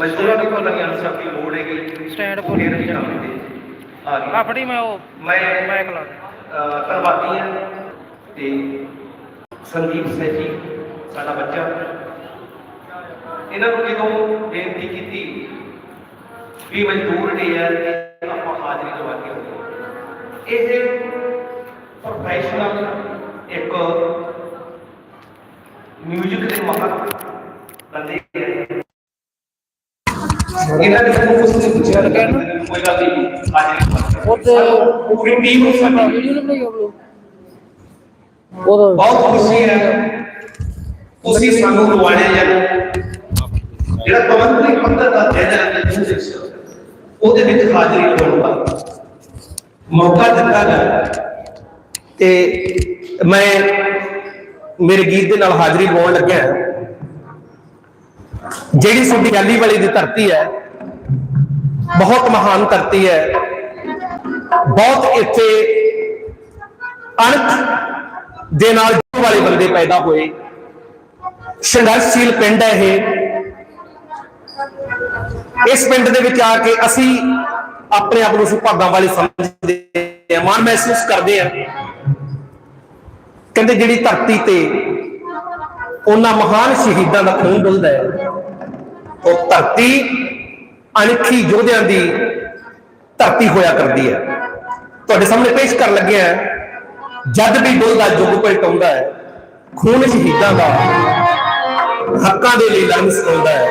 ਮਜ਼ਦੂਰਾਂ ਦੀ ਨਹੀਂ ਅਨਸਰ ਦੀ ਲੋੜ ਹੈਗੀ। ਸਟੈਂਡ ਫੇਰ ਗਏ। ਚਲਾਉਂਦੇ ਆ ਗਏ ਆ ਫੜੀ ਮੈਂ ਉਹ ਮੈਂ ਮੈਕ ਲਾ ਅਹ ਧੰਨਵਾਦੀ ਹਾਂ ਤੇ ਸੰਦੀਪ ਸਿੰਘ ਜੀ ਸਾਡਾ ਬੱਚਾ। ਇਹਨਾਂ ਨੂੰ ਜਦੋਂ ਬੇਨਤੀ ਕੀਤੀ ਵੀ ਮਜ਼ਦੂਰ ਨੇ ਤੇ ਆਪਾਂ ਹਾਜ਼ਰੀ ਲਵਾ ਕੇ ਇਹ ਪ੍ਰੋਫੈਸ਼ਨਲ ਇੱਕ ਮਿਊਜ਼ਿਕ ਦੇ ਮਾਹਰ ਬੰਦੇ ਹੈ ਇਹਨਾਂ ਨੇ ਮੈਨੂੰ ਕੁਝ ਨਹੀਂ ਪੁੱਛਿਆ ਲੱਗਾ ਕੋਈ ਗੱਲ ਨਹੀਂ। ਹਾਜ਼ਰੀ ਲਵਾ ਕੇ ਉਹ ਪੂਰੀ ਟੀਮ ਨੂੰ ਸਾਡੀ ਵੀਡੀਓ ਨਹੀਂ ਬਣਾਈ ਆਪਲੋ ਉਹ ਬਹੁਤ ਖੁਸ਼ੀ ਹੈ। ਤੁਸੀਂ ਸਾਨੂੰ ਲਵਾੜਿਆ ਜਾਂ ਜਿਹੜਾ ਪਵਨ ਦਾ ਦਿਨ ਹੈ ਮਿਊਜ਼ਿਕ ਉਹਦੇ ਵਿੱਚ ਹਾਜ਼ਰੀ ਲਵਾਉਣ ਦਾ ਮੌਕਾ ਦਿੱਤਾ ਗਿਆ। ਤੇ ਮੈਂ ਮੇਰੇ ਗੀਤ ਦੇ ਨਾਲ ਹਾਜ਼ਰੀ ਲਵਾਉਣ ਲੱਗਿਆ। ਜਿਹੜੀ ਸਾਡੀ ਗਾਲੀ ਵਾਲੀ ਦੀ ਧਰਤੀ ਹੈ, ਬਹੁਤ ਮਹਾਨ ਧਰਤੀ ਹੈ। ਬਹੁਤ ਇੱਥੇ ਅਣਖ ਦੇ ਨਾਲ ਜੁੜਨ ਵਾਲੇ ਬੰਦੇ ਪੈਦਾ ਹੋਏ। ਸੰਘਰਸ਼ਸ਼ੀਲ ਪਿੰਡ ਹੈ ਇਹ। ਇਸ ਪਿੰਡ ਦੇ ਵਿੱਚ ਆ ਕੇ ਅਸੀਂ ਆਪਣੇ ਆਪ ਨੂੰ ਸੁਭਾਗਾਂ ਵਾਲੇ ਸਮਝਦੇ ਹਾਂ, ਮਾਣ ਮਹਿਸੂਸ ਕਰਦੇ ਹਾਂ। ਕਹਿੰਦੇ ਜਿਹੜੀ ਧਰਤੀ ਤੇ ਉਹਨਾਂ ਮਹਾਨ ਸ਼ਹੀਦਾਂ ਦਾ ਖੂਨ ਡੁੱਲਦਾ ਹੈ। ਉਹ ਧਰਤੀ ਅਣਖੀ ਯੋਧਿਆਂ ਦੀ ਧਰਤੀ ਹੋਇਆ ਕਰਦੀ ਹੈ। ਤੁਹਾਡੇ ਸਾਹਮਣੇ ਪੇਸ਼ ਕਰਨ ਲੱਗਿਆ ਜਦ ਵੀ ਡੁੱਲਦਾ, ਜੁਗ ਪਲਟਾਉਂਦਾ ਹੈ, ਖੂਨ ਸ਼ਹੀਦਾਂ ਦਾ ਹੱਕਾਂ ਦੇ ਲਈ ਲੰਘ ਸਕਾਉਂਦਾ ਹੈ।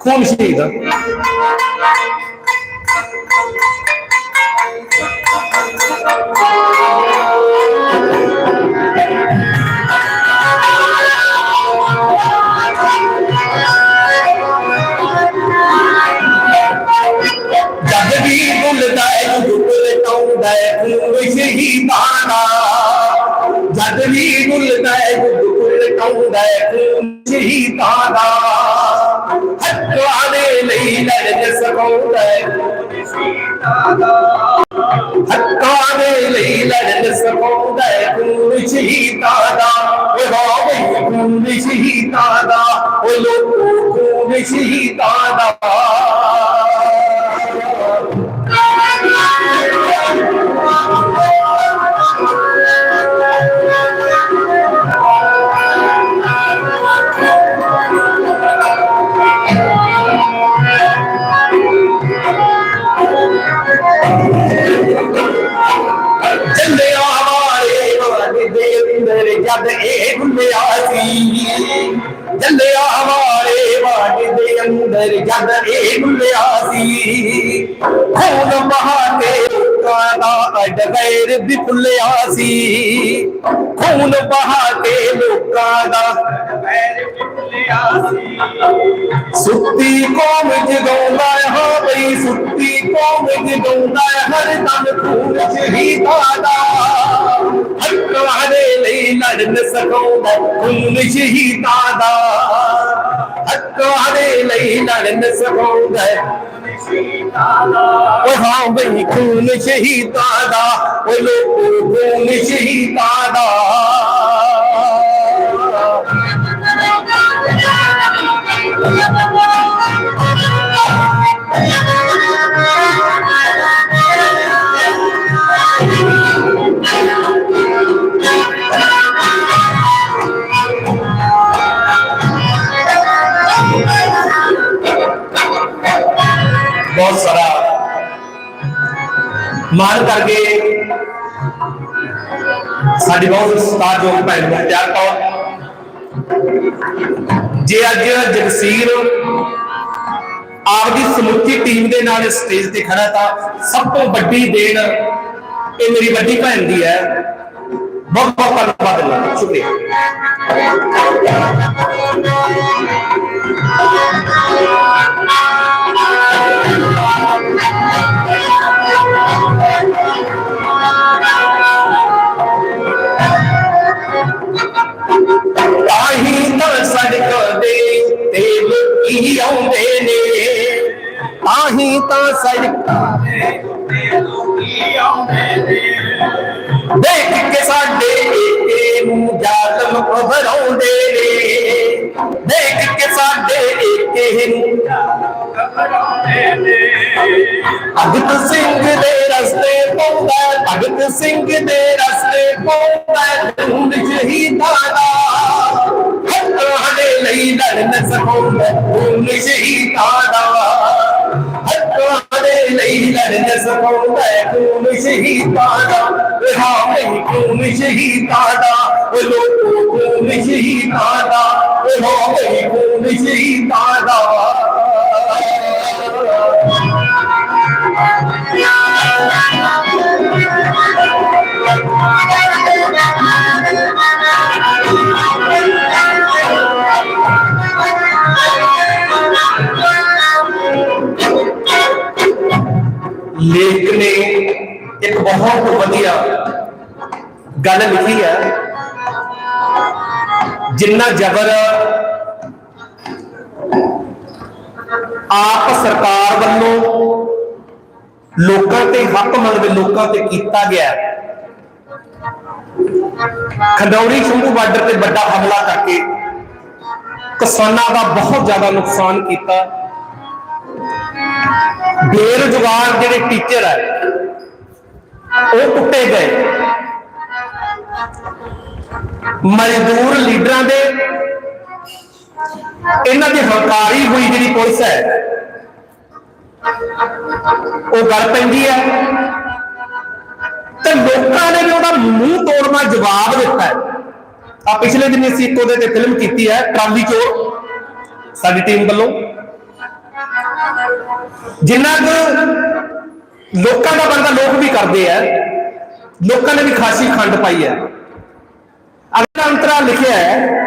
ਖੂਨ ਸ਼ਹੀਦਾਂ। ਜਦ ਸ਼ਹੀਦਾਂ ਦਾ ਹੱਕਾਂ ਦੇ ਲਈ ਲੜ ਸਕਾਉਂਦਾ ਹੱਕਾਂ ਦੇ ਲਈ ਲੜਨ ਸਕਾਉਂਦਾ ਹੈ, ਖੂਨ ਸ਼ਹੀਦਾਂ ਦਾ ਓਏ ਵਾਹ ਬਈ ਖੂਨ ਸ਼ਹੀਦਾਂ ਦਾ ਓਏ ਲੋਕੋ ਖੂਨ ਸ਼ਹੀਦਾਂ ਦਾ ਜਦ ਇਹ ਘੁੰਮਿਆ ਸੀ ਚੱਲਿਆ ਵਾਲੇ ਵਾਲੇ ਦੇ ਅੰਦਰ, ਜਦ ਇਹ ਘੁੰਮਿਆ ਸੀ, ਖੂਨ ਬਹਾ ਕੇ ਲੋਕਾਂ ਦਾ ਅੱਡ ਗੈਰ ਵੀ ਭੁੱਲਿਆ ਸੀ। ਖੂਨ ਬਹਾ ਕੇ ਲੋਕਾਂ ਦਾ ਸੀ। ਸੁੱਤੀ ਕੌਮ ਜਗਾਉਂਦਾ ਹਾਂ ਬਈ ਸੁੱਤੀ ਕੌਮ ਜਗਾਉਂਦਾ ਹਰ ਦਮ ਖੂਨ ਸ਼ਹੀਦਾਂ ਦਾ ਹੱਕਾਂ ਦੇ ਲਈ ਲੜਨ ਸਕਾਉਂਦਾ ਖੂਨ ਸ਼ਹੀਦਾਂ ਦਾ ਹੱਕਾਂ ਦੇ ਲਈ ਲੜਨ ਸਕਾਉਂਦਾ ਓ ਹਾਂ ਬਈ ਖੂਨ ਸ਼ਹੀਦਾਂ ਮਾਨ ਕਰਕੇ ਸਾਡੀ ਬਹੁਤ ਸਤਿਕਾਰਯੋਗ ਭੈਣ ਮੁਖਤਿਆਰ ਕੌਰ ਜੇ ਅੱਜ ਜਗਸੀਰ ਆਪਦੀ ਸਮੁੱਚੀ ਟੀਮ ਦੇ ਨਾਲ ਸਟੇਜ ਤੇ ਖੜਾ ਤਾਂ ਸਭ ਤੋਂ ਵੱਡੀ ਦੇਣ ਇਹ ਮੇਰੀ ਵੱਡੀ ਭੈਣ ਦੀ ਹੈ। ਬਹੁਤ ਬਹੁਤ ਧੰਨਵਾਦ ਜੀ ਸ਼ੁਕਰੀਆ। ਆਹੀ ਤਾਂ ਸੜਕ ਦੇ ਤੇ ਲੋਕੀ ਆਉਂਦੇ ਨੇ। ਆਹੀ ਤਾਂ ਸੜਕਾਂ ਦੇ ਤੇ ਲੋਕੀ ਆਉਂਦੇ ਨੇ। ਦੇਖ ਕੇ ਸਾਡੇ ਏਕੇ ਨੂੰ ਜ਼ਾਲਮ ਘਬਰਾਉਂਦੇ ਨੇ। ਦੇਖ ਕੇ ਸਾਡੇ ਏਕੇ ਨੂੰ ਭਗਤ ਸਿੰਘ ਦੇ ਰਸਤੇ ਪਾਉਂਦਾ ਭਗਤ ਸਿੰਘ ਦੇ ਰਸਤੇ ਪਾਉਂਦਾ ਖੂਨ ਸ਼ਹੀਦਾਂ ਦਾ ਹੱਕਾਂ ਦੇ ਲਈ ਲੜਨ ਸਕਾਉਂਦਾ ਖੂਨ ਸ਼ਹੀਦਾਂ ਦਾ ਹੱਕਾਂ ਦੇ ਲਈ ਲੜਨ ਸਕਾਉਂਦਾ ਖੂਨ ਸ਼ਹੀਦਾਂ ਦਾ ਰਹਾ ਨਹੀਂ ਖੂਨ ਸ਼ਹੀਦਾਂ ਦਾ ਉਹ ਲੋਕੋ ਖੂਨ ਸ਼ਹੀਦਾਂ ਦਾ ਰਹਾ ਨਹੀਂ ਖੂਨ ਸ਼ਹੀਦਾਂ ਦਾ ਬਹੁਤ ਵਧੀਆ ਗੱਲ ਲਿਖੀ ਹੈ ਜਿੰਨਾ ਜ਼ਬਰ ਆਪ ਸਰਕਾਰ ਵੱਲੋਂ ਲੋਕਾਂ ਤੇ ਹੱਕ ਮੰਗਦੇ ਲੋਕਾਂ ਤੇ ਕੀਤਾ ਗਿਆ ਹੈ। ਸ਼ੰਭੂ ਬਾਰਡਰ ਤੇ ਵੱਡਾ ਹਮਲਾ ਕਰਕੇ ਕਿਸਾਨਾਂ ਦਾ ਬਹੁਤ ਜ਼ਿਆਦਾ ਨੁਕਸਾਨ ਕੀਤਾ ਬੇਰੁਜ਼ਗਾਰ ਜਿਹੜੇ ਟੀਚਰ ਹੈ ਉਹ ਟੁੱਟੇ ਗਏ। ਮਜ਼ਦੂਰ ਲੀਡਰਾਂ ਦੇ ਇਹਨਾਂ ਦੀ ਹੰਕਾਰੀ ਹੋਈ ਜਿਹੜੀ ਪੁਲਿਸ ਹੈ, ਉਹ ਗੱਲ ਪੈਂਦੀ ਹੈ। ਤੇ ਲੋਕਾਂ ਨੇ ਵੀ ਉਹਦਾ ਮੂੰਹ ਤੋੜਨਾ ਜਵਾਬ ਦਿੱਤਾ ਹੈ। ਆ ਪਿਛਲੇ ਦਿਨ ਅਸੀਂ ਇੱਕ ਉਹਦੇ ਤੇ ਫਿਲਮ ਕੀਤੀ ਹੈ, ਟਰਾਲੀ ਚੋਰ, ਸਾਡੀ ਟੀਮ ਵੱਲੋਂ। ਜਿੰਨਾ ਨੂੰ ਲੋਕਾਂ ਦਾ ਬੰਦਾ ਲੋਕ ਵੀ ਕਰਦੇ ਆ। ਲੋਕਾਂ ਨੇ ਵੀ ਖਾਸੀ ਖੰਡ ਪਾਈ ਹੈ ਅਗਲਾ ਅੰਤਰਾ ਲਿਖਿਆ ਹੈ,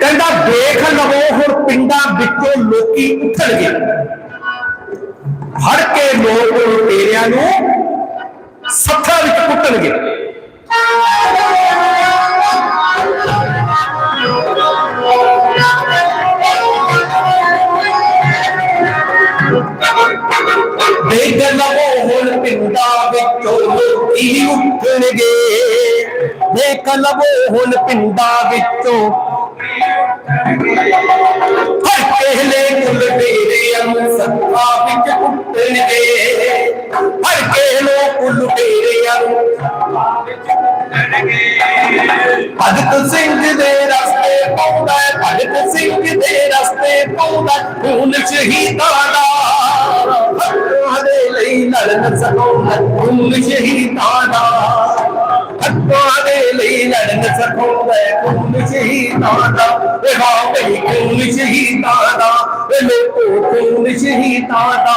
ਕਹਿੰਦਾ ਦੇਖ ਲਵੋ, ਹੁਣ ਪਿੰਡਾਂ ਵਿੱਚੋਂ ਲੋਕੀ ਉੱਠਣਗੇ। ਹੜ ਕੇ ਲੋਕ ਲੁਟੇਰਿਆਂ ਨੂੰ ਸੱਥਾਂ ਵਿੱਚ ਕੁੱਟਣਗੇ। ਦੇਖ ਹੁਣ ਪਿੰਡਾਂ ਵਿੱਚੋਂ ਲੋਕੀ ਉੱਠਣਗੇ ਦੇਖ ਹੁਣ ਪਿੰਡਾਂ ਵਿੱਚੋਂ। ਹਰ ਕਹਿਲੇ ਕੁਲ ਤੇਰੇ ਨੂੰ ਸੱਤਾ ਵਿੱਚ ਉੱਠਣਗੇ। ਹਰ ਕਹਿਲੋ ਕੁਲ ਤੇਰੇ ਨੂੰ ਭਗਤ ਸਿੰਘ ਦੇ ਰਸਤੇ ਪਾਉਂਦਾ ਹੈ, ਭਗਤ ਸਿੰਘ ਦੇ ਰਸਤੇ ਪਾਉਂਦਾ ਖੂਨ ਸ਼ਹੀਦਾਂ ਦਾ ਹੱਕਾਂ ਦੇ ਲਈ ਲੜਨ ਸਕਾਉਂਦਾ ਹੈ, ਖੂਨ ਸ਼ਹੀਦਾਂ ਦਾ ਹੱਕਾਂ ਦੇ ਲਈ ਲੜਨ ਸਕਾਉਂਦਾ ਹੈ, ਖੂਨ ਸ਼ਹੀਦਾਂ ਦਾ ਇਹ ਹਾਂ ਬਈ ਖੂਨ ਸ਼ਹੀਦਾਂ ਦਾ ਇਹ ਲੋਕੋ ਖੂਨ ਸ਼ਹੀਦਾਂ ਦਾ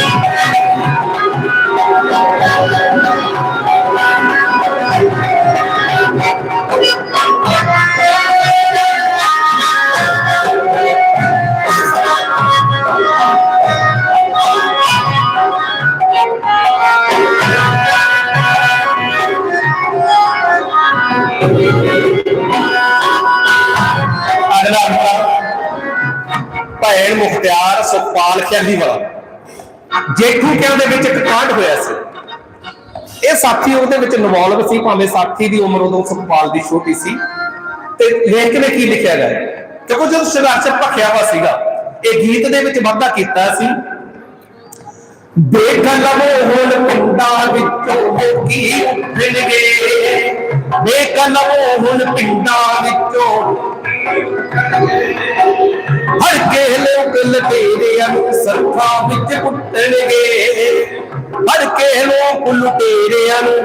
ਸੁਖਪਾਲ ਖਿਆਲੀ ਵਾਲਾ। ਜੇਠੂ ਕਿਆਂ ਦੇ ਵਿੱਚ ਇੱਕ ਕਾਂਡ ਹੋਇਆ ਸੀ। ਇਹ ਸਾਥੀ ਉਹਦੇ ਵਿੱਚ ਇਨਵੋਲਵ ਸੀ, ਭਾਵੇਂ ਸਾਥੀ ਦੀ ਉਮਰ ਉਦੋਂ ਸੁਖਪਾਲ ਦੀ ਛੋਟੀ ਸੀ। ਤੇ ਲੇਖ ਨੇ ਕੀ ਲਿਖਿਆ ਗਿਆ? ਕਿਉਂਕਿ ਜਦੋਂ ਸੰਘਰਸ਼ ਭਖਿਆ ਵਾ ਸੀਗਾ, ਇਹ ਗੀਤ ਦੇ ਵਿੱਚ ਵਾਧਾ ਕੀਤਾ ਸੀ। ਦੇਖ ਲਵੋ ਹੁਣ ਪਿੰਡਾਂ ਵਿੱਚੋਂ ਲੋਕੀ ਉੱਠਣਗੇ। ਦੇਖ ਲਵੋ ਹੁਣ ਪਿੰਡਾਂ ਵਿੱਚੋਂ ਹਰ ਕੇ ਲੋਕ ਲਟੇਰਿਆਂ ਨੂੰ ਸਰਖਾਂ ਵਿੱਚ ਕੁੱਟਣਗੇ। ਹਰ ਕੇ ਲੋਕ ਲਟੇਰਿਆਂ ਨੂੰ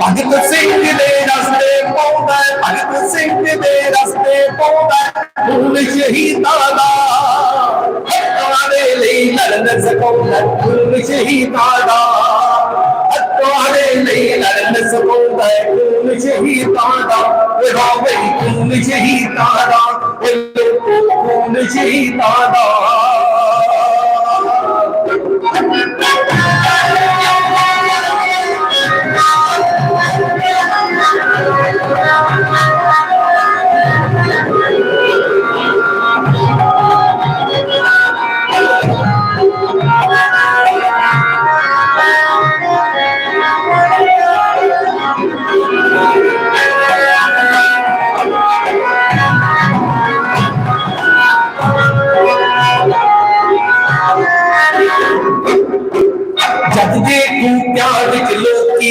ਭਗਤ ਸਿੰਘ ਦੇ ਰਸਤੇ ਪਾਉਂਦਾ ਭਗਤ ਸਿੰਘ ਦੇ ਰਸਤੇ ਪਾਉਂਦਾ ਹੈ, ਖੂਨ ਸ਼ਹੀਦਾਂ ਦਾ ਹੱਕਾਂ ਦੇ ਲਈ ਲੜਨ ਸਕਾਉਂਦਾ ਹੈ, ਖੂਨ ਸ਼ਹੀਦਾਂ ਦਾ। ਹੱਕਾਂ ਦੇ ਲਈ ਲੜਨ ਸਕਾਉਂਦਾ ਹੈ, ਖੂਨ ਸ਼ਹੀਦਾਂ ਦਾ ਇਹ ਖੂਨ ਸ਼ਹੀਦਾਂ ਦਾ ਖੂਨ ਸ਼ਹੀਦਾਂ ਦਾ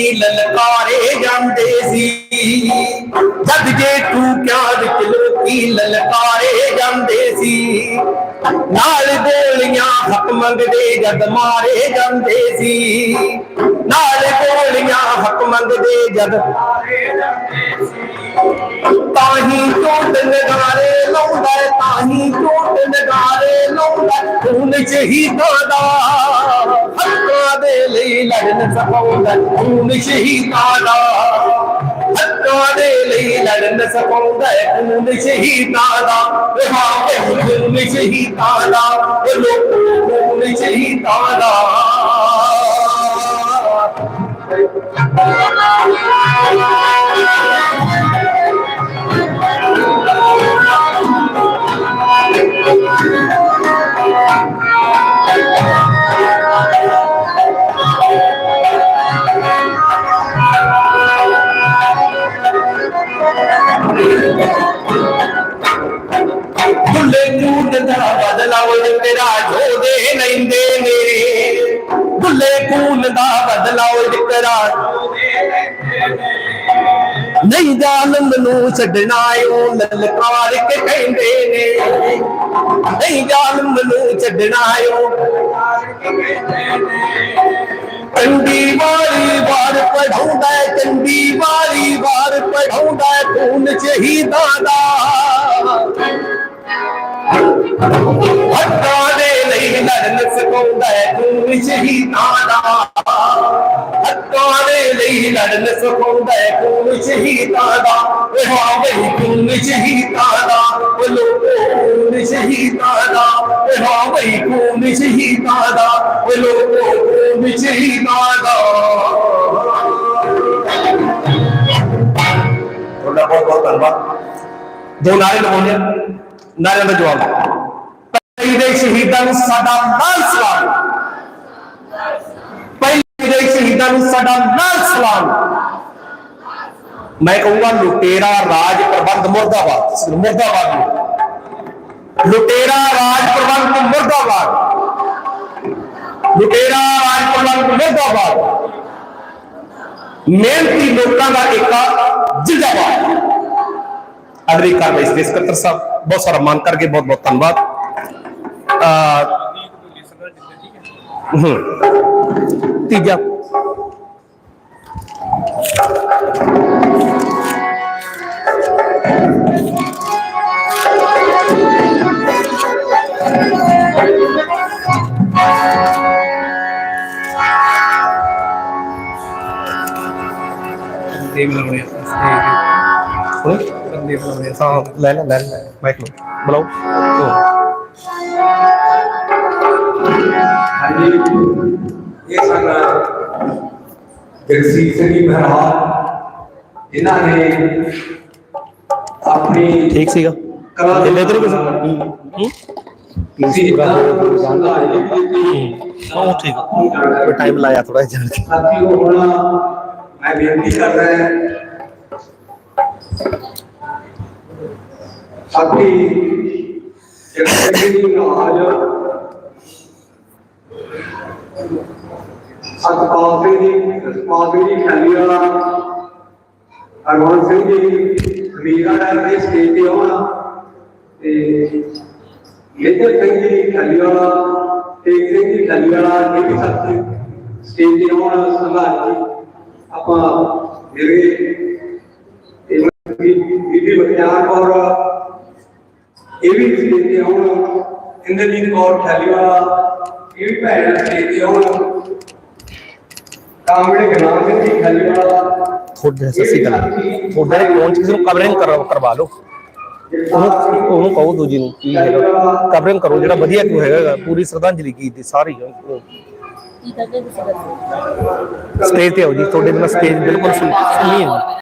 ਲੋਕੀ ਲਲਕਾਰੇ ਜਾਂਦੇ ਸੀ ਜਦ ਜੇ ਟੂਕਿਆਂ ਵਿੱਚ ਲੋਕੀ ਲਲਕਾਰੇ ਜਾਂਦੇ ਸੀ ਨਾਲ ਗੋਲੀਆਂ ਹੱਕ ਮੰਗਦੇ ਜਦ ਮਾਰੇ ਜਾਂਦੇ ਸੀ ਨਾਲ ਗੋਲੀਆਂ ਹੱਕ ਮੰਗਦੇ ਜਦ ਤਾਹੀ ਟੋਟ ਨਗਾਰੇ ਲਾਉਂਦਾ ਏ, ਤਾਹੀ ਟੋਟ ਨਗਾਰੇ ਲਾਉਂਦਾ ਖੂਨ ਸ਼ਹੀਦਾਂ ਦਾ ਹੱਕਾਂ ਦੇ ਲਈ ਲੜਨ ਸਕਾਉਂਦਾ ਖੂਨ ਸ਼ਹੀਦਾਂ ਦਾ ਹੱਕਾਂ ਦੇ ਲਈ ਲੜਨ ਸਕਾਉਂਦਾ ਏ, ਖੂਨ ਸ਼ਹੀਦਾਂ ਦਾ ਏ ਜਾਲਮ ਨੂੰ ਛੱਡਣਾ ਉਹ ਲਲਕਾਰ ਕੇ ਕਹਿੰਦੇ ਨੇ। ਨਹੀਂ ਜਾਲਮ ਨੂੰ ਛੱਡਣਾ ਉਹ ਚੰਡੀ ਵਾਰੀ ਵਾਰ ਪੜਾਉਂਦਾ ਚੰਡੀ ਵਾਰੀ ਵਾਰ ਪੜਾਉਂਦਾ ਹੈ, ਖੂਨ ਸ਼ਹੀਦਾਂ ਦਾ ਹੱਕਾਂ ਦੇ ਲਈ ਲੜਨ ਸਕਾਉਂਦਾ ਹੈ ਖੂਨ ਸ਼ਹੀਦਾਂ ਦਾ ਹੱਕਾਂ ਦੇ ਲਈ ਲੜਨ ਸਕਾਉਂਦਾ ਹੈ ਖੂਨ ਸ਼ਹੀਦਾਂ ਦਾ ਓਏ ਹਾਂ ਬਈ ਖੂਨ ਸ਼ਹੀਦਾਂ ਦਾ ਓ ਲੋਕੋ ਖੂਨ ਸ਼ਹੀਦਾਂ ਦਾ ਓਏ ਹਾਂ ਬਈ ਖੂਨ ਸ਼ਹੀਦਾਂ ਸ਼ਹੀਦਾਂ ਦੇ ਸ਼ਹੀਦਾਂ ਨੂੰ ਸਾਡਾ ਨਾਲ ਸਲਾਮ ਪਹਿਲੇ ਦੇ ਸ਼ਹੀਦਾਂ ਨੂੰ ਸਾਡਾ ਨਾਲ ਸਲਾਮ ਮੈਂ ਕਹੂੰਗਾ ਲੁਟੇਰਾ ਰਾਜ ਪ੍ਰਬੰਧ ਮੁਰਦਾਬਾਦ। ਮੁਰਦਾਬਾਦ ਨੂੰ। ਲੁਟੇਰਾ ਰਾਜ ਪ੍ਰਬੰਧ ਮੁਰਦਾਬਾਦ। ਲੁਟੇਰਾ ਰਾਜ ਪ੍ਰਬੰਧ ਮੁਰਦਾਬਾਦ। ਮਿਹਨਤੀ ਲੋਕਾਂ ਦਾ ਏਕਾ ਜਿੰਦਾਬਾਦ। ਅਗਲੀ ਕਾਰਵਾਈ ਸ੍ਰੀ ਸਕੱਤਰ ਸਾਹਿਬ। ਬਹੁਤ ਸਾਰਾ ਮਾਨ ਕਰਕੇ ਬਹੁਤ ਬਹੁਤ ਧੰਨਵਾਦ। ਤੀਜਾ ਦੇਵ ਲਾਉਣੇ ਹੁਣ ਬੰਦੇ ਲਾਉਣੇ ਹਾਂ ਲੈ ਲੈ ਲੈ ਲੈ ਮਾਈਕ ਨੂੰ ਬੁਲਾਓ ਇਹ ਸਨ ਜਗਸੀਰ ਸਿੰਘ ਜੀ ਮਹਾਰਾਜ ਜਿਨ੍ਹਾਂ ਨੇ ਆਪਣੀ ਠੀਕ ਸੀਗਾ ਕਲਾ ਇਹ ਇਧਰ ਕਿਸੇ ਕਿਸੇ ਸੰਭਾਲੀ ਉਹ ਠੀਕ ਆ ਟਾਈਮ ਲਾਇਆ ਥੋੜਾ ਜਿਹਾ ਕੇ ਸਾਥੀਓ ਹੁਣ ਮੈਂ ਬੇਨਤੀ ਕਰ ਰਿਹਾ ਸਾਥੀ ਜਗਸੀਰ ਸਿੰਘ ਜੀ ਮਹਾਰਾਜ ਸਤਪਾਲ ਸਿੰਘ ਜੀ ਸਤਪਾਲ ਸਿੰਘ ਜੀ ਵਾਲਾ ਹਰਮਨ ਸਿੰਘ ਜੀ ਮੀਰਾ ਡਰ ਦੇ ਸਟੇਜ ਤੇ ਆਉਣਾ। ਤੇ ਮੇਜਰ ਸਿੰਘ ਜੀ ਖਾਲੀ ਵਾਲਾ, ਤੇਗ ਸਿੰਘ ਜੀ ਖਾਲੀ ਵਾਲਾ ਇਹ ਵੀ ਸਾਥੀ ਸਟੇਜ ਤੇ ਆਉਣਾ ਸੰਭਾਲ ਜੀ। ਆਪਾਂ ਮੇਰੇ ਬੀਬੀ ਬਖਤਿਆਰ ਕੌਰ ਇਹ ਵੀ ਸਟੇਜ ਤੇ ਆਉਣਾ ਇੰਦਰਜੀਤ ਕੌਰ ਖਾਲੀ ਵਾਲਾ ਇਹ ਵੀ ਭੈਣ ਸਟੇਜ ਤੇ ਆਉਣਾ ਕਾਮੜੇ ਗਨਾਮ ਜੀ ਖਾਲੀ ਵਾਲਾ। ਤੁਹਾਡੇ ਸਸੀ ਗੱਲ ਤੁਹਾਡੇ ਫੋਨ ਚ ਕਿਸੇ ਨੂੰ ਕਵਰਿੰਗ ਕਰਵਾ ਲਓ। ਉਹਨੂੰ ਉਹਨੂੰ ਕਹੋ ਦੂਜੀ ਨੂੰ ਕੀ ਹੈਗਾ। ਕਵਰਿੰਗ ਕਰੋ ਜਿਹੜਾ ਵਧੀਆ ਕਿਉਂ ਹੈਗਾ ਪੂਰੀ ਸ਼ਰਧਾਂਜਲੀ ਕੀਤੀ ਸਾਰੀ। ਸਟੇਜ ਤੇ ਆਓ ਜੀ ਤੁਹਾਡੇ ਨਾਲ ਸਟੇਜ ਬਿਲਕੁਲ ਸੁਣੀ ਹੈ